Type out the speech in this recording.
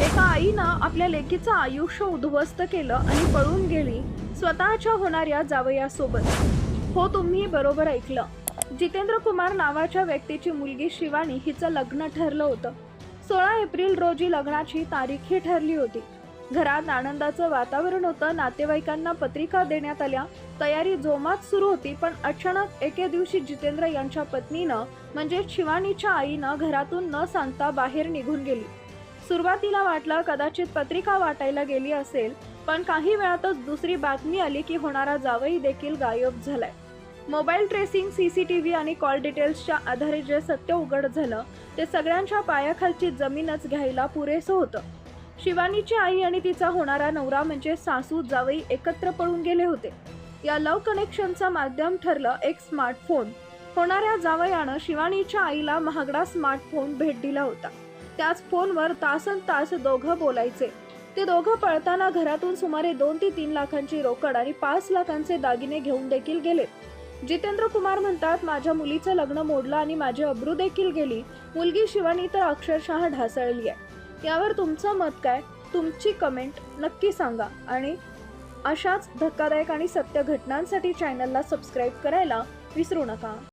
एका आईनं आपल्या लेकीचं आयुष्य उद्ध्वस्त केलं आणि पळून गेली स्वतःच्या होणाऱ्या जावयासोबत. हो तुम्ही बरोबर ऐकलं. जितेंद्र कुमार नावाच्या व्यक्तीची मुलगी शिवानी हिचं लग्न ठरलं होतं. सोळा एप्रिल रोजी लग्नाची तारीखही ठरली होती. घरात आनंदाचं वातावरण होतं नातेवाईकांना पत्रिका देण्यात आल्या तयारी जोमात सुरू होती पण अचानक एके दिवशी जितेंद्र यांच्या पत्नीनं म्हणजे शिवानीच्या आईनं घरातून न सांगता बाहेर निघून गेली. सुरुवातीला वाटलं कदाचित पत्रिका वाटायला गेली असेल पण काही वेळातच दुसरी बातमी आली की होणारा जावई देखील गायब झालाय. Mobile tracing C C T V आणि कॉल डिटेल्सच्या आधारे जे सत्य उघड झालं ते सगळ्यांच्या पायाखालची जमीनच घ्यायला पुरेसं होतं. शिवानीची आई आणि तिचा होणारा नवरा म्हणजे सासू जावई एकत्र पळून गेले होते. या लव कनेक्शनचं माध्यम ठरलं एक स्मार्टफोन. होणाऱ्या जावयानं शिवानीच्या आईला महागडा स्मार्टफोन भेट दिला होता. त्याच फोनवर तासन तास दोघं बोलायचे. ते दोघं पळताना घरातून सुमारे दोन ते तीन लाखांची रोकड आणि पाच लाखांचे दागिने घेऊन देखील गेले. जितेंद्र कुमार म्हणतात माझ्या मुलीचं लग्न मोडलं आणि माझी अब्रू देखील गेली. मुलगी शिवानी तर अक्षरशः ढासळली आहे. यावर तुमचं मत काय? तुमची कमेंट नक्की सांगा आणि अशाच धक्कादायक आणि सत्य घटनांसाठी चॅनलला सबस्क्राईब करायला विसरू नका.